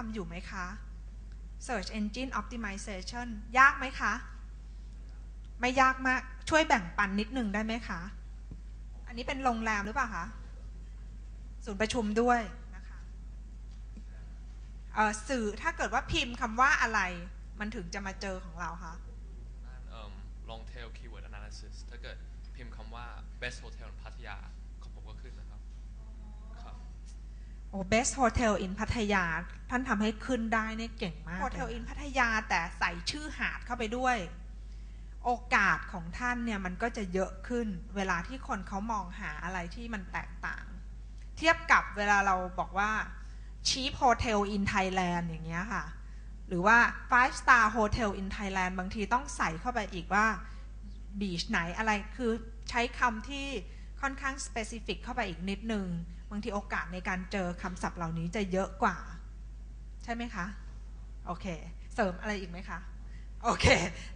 ทำอยู่ไหมคะ Search Engine Optimization ยากไหมคะ ไม่ยากมาก ช่วยแบ่งปันนิดนึงได้ไหมคะ อันนี้เป็นโรงแรมหรือเปล่าคะ ศูนย์ประชุมด้วยนะคะเอ่อสื่อถ้าเกิดว่าพิมพ์คำว่าอะไร มันถึงจะมาเจอของเราคะ long tail keyword analysis ถ้าเกิดพิมพ์คำว่า best hotel พัทยาของผมก็ขึ้นนะครับ ครับ โอ้ best hotel in พัทยา ท่านทำให้ขึ้นได้เนี่ยเก่งมาก hotel in พัทยาแต่ใส่ชื่อหาดเข้าไปด้วย โอกาสของท่านเนี่ยมันก็จะเยอะขึ้น เวลาที่คนเขามองหาอะไรที่มันแตกต่าง เทียบกับเวลาเราบอกว่า cheap hotel in Thailand อย่างเงี้ยค่ะ หรือว่า five star hotel in Thailand บางทีต้องใส่เข้าไปอีกว่า beach ไหนอะไรคือใช้คำที่ค่อนข้าง specific เข้าไปอีกนิดนึงางทีโอกาสในการเจอคำศัพท์เหล่านี้จะเยอะกว่า ใช่ไหมคะ โอเค เสริมอะไรอีกไหมคะ โอเค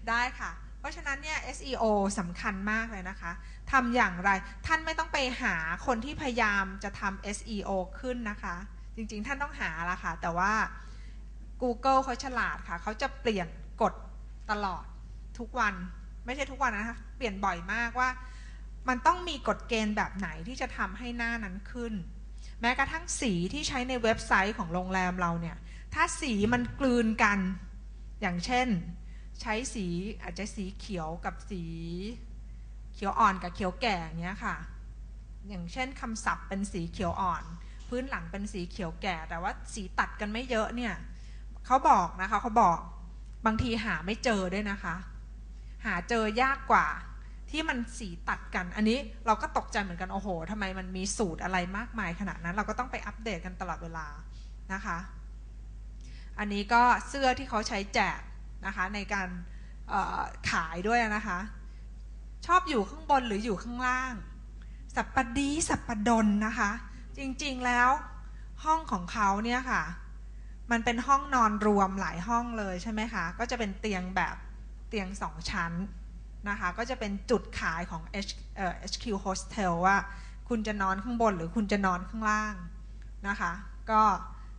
ได้ค่ะ เพราะฉะนั้นเนี่ย SEO สำคัญมากเลยนะคะทำอย่างไร ท่านไม่ต้องไปหาคนที่พยายามจะทำ SEO ขึ้นนะคะ จริงๆ ท่านต้องหาละค่ะ แต่ว่า Google เขาฉลาดค่ะ เขาจะเปลี่ยนกฎตลอดทุกวัน ไม่ใช่ทุกวันนะคะ เปลี่ยนบ่อยมากว่า มันต้องมีกฎเกณฑ์แบบไหนที่จะทำให้หน้านั้นขึ้น แม้กระทั่งสีที่ใช้ในเว็บไซต์ของโรงแรมเราเนี่ย ถ้าสีมันกลืนกัน อย่างเช่น ใช้สีอาจจะสีเขียวกับสีเขียวอ่อนกับเขียวแก่เนี้ยค่ะ อย่างเช่นคำศัพท์เป็นสีเขียวอ่อน พื้นหลังเป็นสีเขียวแก่ แต่ว่าสีตัดกันไม่เยอะเนี่ยเขาบอกนะคะเขาบอกบางทีหาไม่เจอด้วยนะคะ หาเจอยากกว่า ที่มันสีตัดกัน อันนี้เราก็ตกใจเหมือนกัน โอ้โหทำไมมันมีสูตรอะไรมากมายขนาดนั้น เราก็ต้องไปอัปเดตกันตลอดเวลานะคะ อันนี้ก็เสื้อที่เขาใช้แจกนะคะในการขายด้วยนะคะ ชอบอยู่ข้างบนหรืออยู่ข้างล่าง สัปปดีสัปปดนนะคะ จริงๆแล้วห้องของเขาเนี่ยค่ะ มันเป็นห้องนอนรวมหลายห้องเลยใช่ไหมคะ ก็จะเป็นเตียงแบบเตียงสองชั้น นะคะก็จะเป็นจุดขายของ H, เอ่อ HQ Hostel ว่าคุณจะนอนข้างบนหรือคุณจะนอนข้างล่างนะคะก็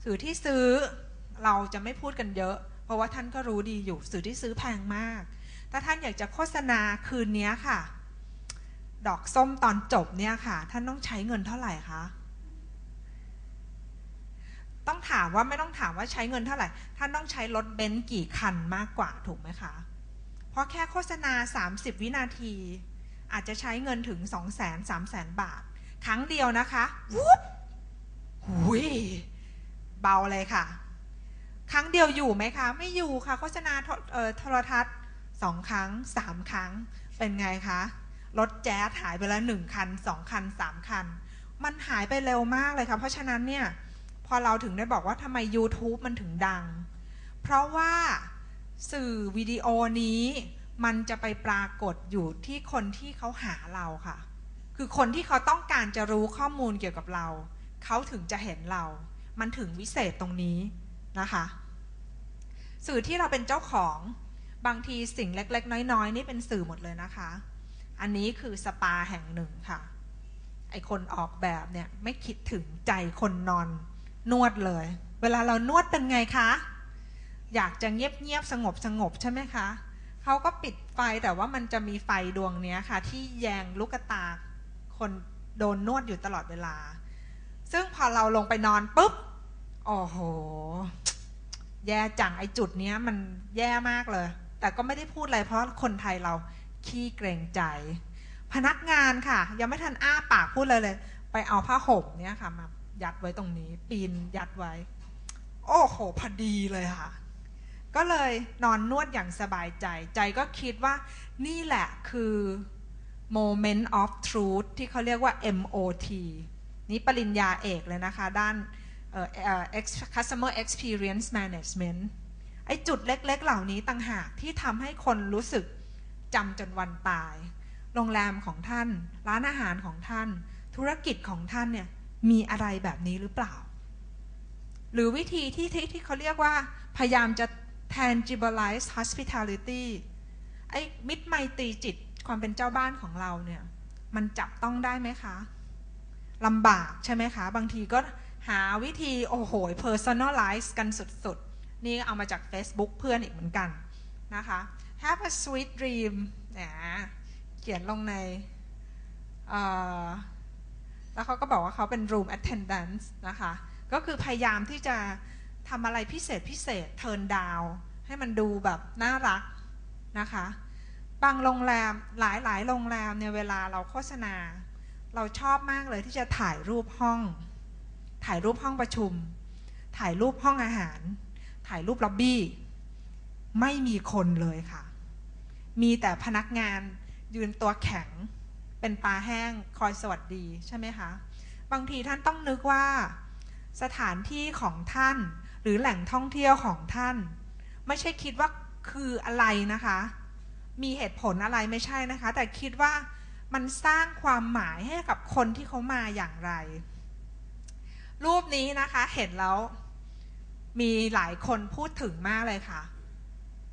สื่อที่ซื้อเราจะไม่พูดกันเยอะ เพราะว่าท่านก็รู้ดีอยู่สื่อที่ซื้อแพงมาก ถ้าท่านอยากจะโฆษณาคืนนี้ค่ะ ดอกส้มตอนจบเนี่ยค่ะ ท่านต้องใช้เงินเท่าไหร่คะต้องถามว่าไม่ต้องถามว่าใช้เงินเท่าไหร่ ท่านต้องใช้รถเบนซ์กี่คันมากกว่าถูกไหมคะ เพราะแค่โฆษณา 30 วินาที อาจจะใช้เงินถึง 2 0 0 0 0 0 3 0 0 0 0 บาท ครั้งเดียวนะคะวุบหุยเบาเลยค่ะ ครั้งเดียวอยู่ไหมคะ ไม่อยู่ค่ะ โฆษณาโทรทัศน์สองครั้งสามครั้ง เป็นไงคะ รถแจ๊สหายไปแล้วหนึ่งคันสองคันสามคัน มันหายไปเร็วมากเลยค่ะ เพราะฉะนั้นเนี่ย พอเราถึงได้บอกว่าทำไม YouTube มันถึงดัง เพราะว่า สื่อวิดีโอนี้มันจะไปปรากฏอยู่ที่คนที่เขาหาเราค่ะ คือคนที่เขาต้องการจะรู้ข้อมูลเกี่ยวกับเรา เขาถึงจะเห็นเรา มันถึงวิเศษตรงนี้นะคะ สื่อที่เราเป็นเจ้าของบางทีสิ่งเล็ก ๆ น้อย ๆ นี่เป็นสื่อหมดเลยนะคะ อันนี้คือสปาแห่งหนึ่งค่ะ ไอคนออกแบบเนี่ยไม่คิดถึงใจคนนอน นวดเลย เวลาเรานวดเป็นไงคะ อยากจะเงียบๆสงบสงบใช่ไหมคะเขาก็ปิดไฟแต่ว่ามันจะมีไฟดวงนี้ค่ะ ที่แยงลูกตาคนโดนนวดอยู่ตลอดเวลา ซึ่งพอเราลงไปนอนปุ๊บโอ้โห แย่จังไอจุดเนี้ยมันแย่มากเลย แต่ก็ไม่ได้พูดอะไรเพราะคนไทยเราขี้เกรงใจ พนักงานค่ะ ยังไม่ทันอ้าปากพูดเลยเลย ไปเอาผ้าห่มเนี้ยค่ะมายัดไว้ตรงนี้ ปีนยัดไว้ โอ้โหพอดีเลยค่ะ ก็เลยนอนนวดอย่างสบายใจ ใจก็คิดว่านี่แหละคือ moment of truth ที่เขาเรียกว่า MOT นี่ปริญญาเอกเลยนะคะ ด้าน customer experience management ไอ้จุดเล็กๆ เหล่านี้ต่างหากที่ทำให้คนรู้สึกจำจนวันตาย โรงแรมของท่าน ร้านอาหารของท่าน ธุรกิจของท่านเนี่ย มีอะไรแบบนี้หรือเปล่า หรือวิธีที่ที่ที่เขาเรียกว่า พยายามจะ tangibilize hospitality ไอ้มิตรไมตรีจิตความเป็นเจ้าบ้านของเราเนี่ย มันจับต้องได้ไหมคะลำบากใช่ไหมคะ บางทีก็หาวิธีโอ้โห personalize กันสุดๆ นี่เอามาจาก Facebook เพื่อนอีกเหมือนกันนะคะ have a sweet dream นะเขียนลงใน แล้วเขาก็บอกว่าเขาเป็น room attendant นะคะ ก็คือพยายามที่จะทำอะไรพิเศษพิเศษ turn down ให้มันดูแบบน่ารักนะคะ บางโรงแรมหลายหลายโรงแรมเนี่ยเวลาเราโฆษณา เราชอบมากเลยที่จะถ่ายรูปห้อง ถ่ายรูปห้องประชุม ถ่ายรูปห้องอาหาร ถ่ายรูปล็อบบี้ไม่มีคนเลยค่ะ มีแต่พนักงานยืนตัวแข็ง เป็นปลาแห้งคอยสวัสดีใช่ไหมคะ บางทีท่านต้องนึกว่า สถานที่ของท่านหรือแหล่งท่องเที่ยวของท่าน ไม่ใช่คิดว่าคืออะไรนะคะ มีเหตุผลอะไรไม่ใช่นะคะ แต่คิดว่ามันสร้างความหมายให้กับคนที่เขามาอย่างไร รูปนี้นะคะเห็นแล้ว มีหลายคนพูดถึงมากเลยค่ะ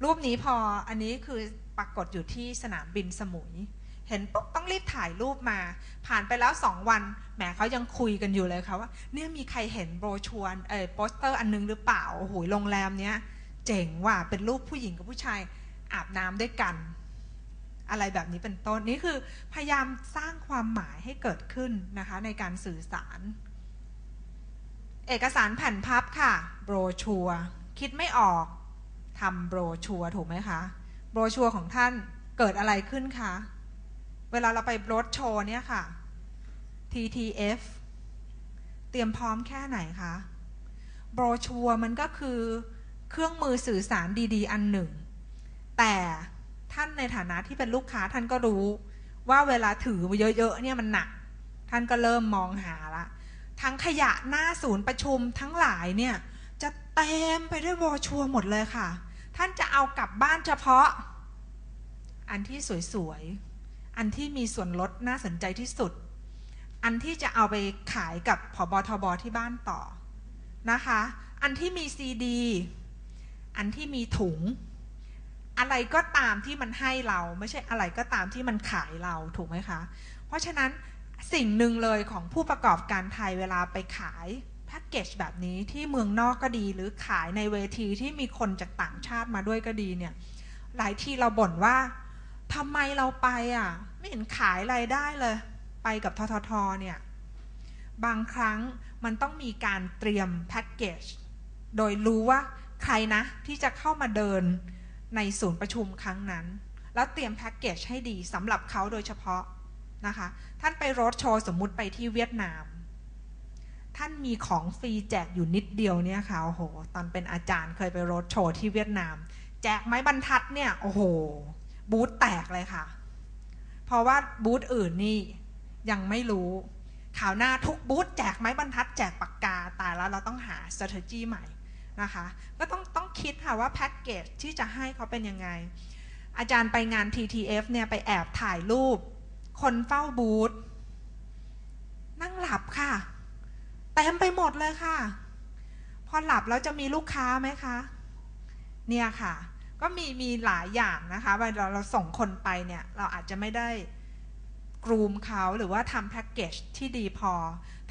รูปนี้พออันนี้คือปรากฏอยู่ที่สนามบินสมุย เห็นปุ๊บต้องรีบถ่ายรูปมา ผ่านไปแล้วสองวันแหมเขายังคุยกันอยู่เลยค่ะว่า เนี่ยมีใครเห็นโบรชัวร์เออโปสเตอร์อันนึงหรือเปล่าโอ้โหโรงแรมเนี้ย เจ๋งว่ะเป็นรูปผู้หญิงกับผู้ชายอาบน้ำด้วยกัน อะไรแบบนี้เป็นต้นนี่คือพยายามสร้างความหมายให้เกิดขึ้นนะคะในการสื่อสาร เอกสารแผ่นพับค่ะโบรชัวคิดไม่ออกทำโบรชัวถูกไหมคะโบรชัวของท่านเกิดอะไรขึ้นคะเวลาเราไปรถโชว์เนี่ยค่ะ TTF เตรียมพร้อมแค่ไหนคะโบรชัวมันก็คือ เครื่องมือสื่อสารดี ๆ อันหนึ่ง แต่ท่านในฐานะที่เป็นลูกค้าท่านก็รู้ ว่าเวลาถือเยอะๆเนี่ยมันหนัก ท่านก็เริ่มมองหาละ ทั้งขยะหน้าศูนย์ประชุมทั้งหลายเนี่ย จะเต็มไปด้วยโบรชัวหมดเลยค่ะ ท่านจะเอากลับบ้านเฉพาะ อันที่สวยๆ อันที่มีส่วนลดน่าสนใจที่สุด อันที่จะเอาไปขายกับผบทบที่บ้านต่อนะคะ อันที่มีซีดี อันที่มีถุง อะไรก็ตามที่มันให้เรา ไม่ใช่อะไรก็ตามที่มันขายเราถูกไหมคะ เพราะฉะนั้นสิ่งหนึ่งเลยของผู้ประกอบการไทยเวลาไปขายแพ็กเกจแบบนี้ที่เมืองนอกก็ดี หรือขายในเวทีที่มีคนจากต่างชาติมาด้วยก็ดีเนี่ย หลายทีเราบ่นว่าทำไมเราไปอะ ไม่เห็นขายอะไรได้เลย ไปกับทททเนี่ย บางครั้งมันต้องมีการเตรียมแพ็กเกจโดยรู้ว่า ใครนะที่จะเข้ามาเดินในศูนย์ประชุมครั้งนั้น แล้วเตรียมแพ็กเกจให้ดีสำหรับเขาโดยเฉพาะนะคะ ท่านไปรถโชว์สมมุติไปที่เวียดนาม ท่านมีของฟรีแจกอยู่นิดเดียวเนี่ยค่ะโอ้โห ตอนเป็นอาจารย์เคยไปรถโชว์ที่เวียดนาม แจกไม้บรรทัดเนี่ยโอ้โห บูธแตกเลยค่ะ เพราะว่าบูธอื่นนี่ยังไม่รู้ข่าวหน้าทุกบูธแจกไม้บรรทัดแจกปากกาตายแล้วเราต้องหา strategy ใหม่ นะคะ ก็ต้องต้องคิดค่ะว่าแพ็กเกจที่จะให้เขาเป็นยังไง อาจารย์ไปงาน TTF เนี่ยไปแอบถ่ายรูป คนเฝ้าบูธนั่งหลับค่ะเต็มไปหมดเลยค่ะ พอหลับแล้วจะมีลูกค้าไหมคะ เนี่ยค่ะ ก็มีมีหลายอย่างนะคะเวลาเราส่งคนไปเนี่ย เราอาจจะไม่ได้กรูมเขาหรือว่าทำแพ็กเกจที่ดีพอ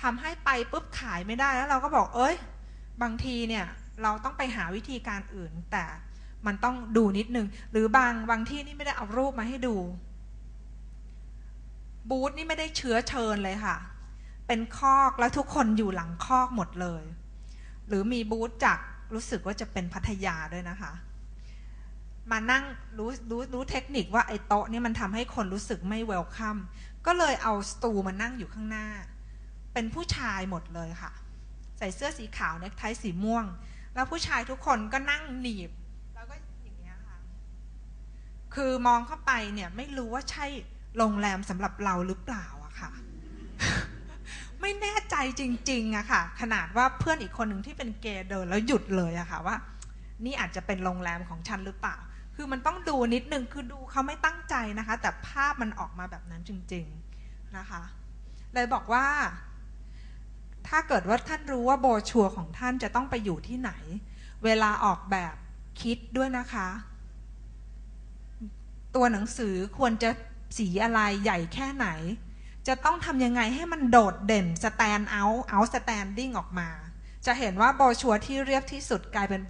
ทำให้ไปปุ๊บขายไม่ได้แล้วเราก็บอกเอ้ย บางทีเนี่ย เราต้องไปหาวิธีการอื่น แต่มันต้องดูนิดนึง หรือบางบางที่นี่ไม่ได้เอารูปมาให้ดู บูธนี่ไม่ได้เชื้อเชิญเลยค่ะ เป็นคอกแล้วทุกคนอยู่หลังคอกหมดเลย หรือมีบูธจากรู้สึกว่าจะเป็นพัทยาด้วยนะคะ มานั่งรู้รู้รู้เทคนิคว่าไอ้โต๊ะนี่มันทำให้คนรู้สึกไม่เวลคัมก็เลยเอาสตูมานั่งอยู่ข้างหน้า เป็นผู้ชายหมดเลยค่ะ ใส่เสื้อสีขาวเนคไทสีม่วง แล้วผู้ชายทุกคนก็นั่งหนีบ แล้วก็อย่างเงี้ยค่ะ คือมองเข้าไปเนี่ยไม่รู้ว่าใช่โรงแรมสำหรับเราหรือเปล่าอะค่ะ ไม่แน่ใจจริงๆอะค่ะ ขนาดว่าเพื่อนอีกคนหนึ่งที่เป็นเกย์เดินแล้วหยุดเลยอะค่ะว่า นี่อาจจะเป็นโรงแรมของฉันหรือเปล่า คือมันต้องดูนิดนึงคือดูเขาไม่ตั้งใจนะคะ แต่ภาพมันออกมาแบบนั้นจริง ๆนะคะ เลยบอกว่า ถ้าเกิดว่าท่านรู้ว่าโบชัวของท่านจะต้องไปอยู่ที่ไหน เวลาออกแบบคิดด้วยนะคะ ตัวหนังสือควรจะสีอะไรใหญ่แค่ไหน จะต้องทำยังไงให้มันโดดเด่นสแตนเอาเอาสแตนดิ้งออกมา จะเห็นว่าโบชัวที่เรียบที่สุดกลายเป็น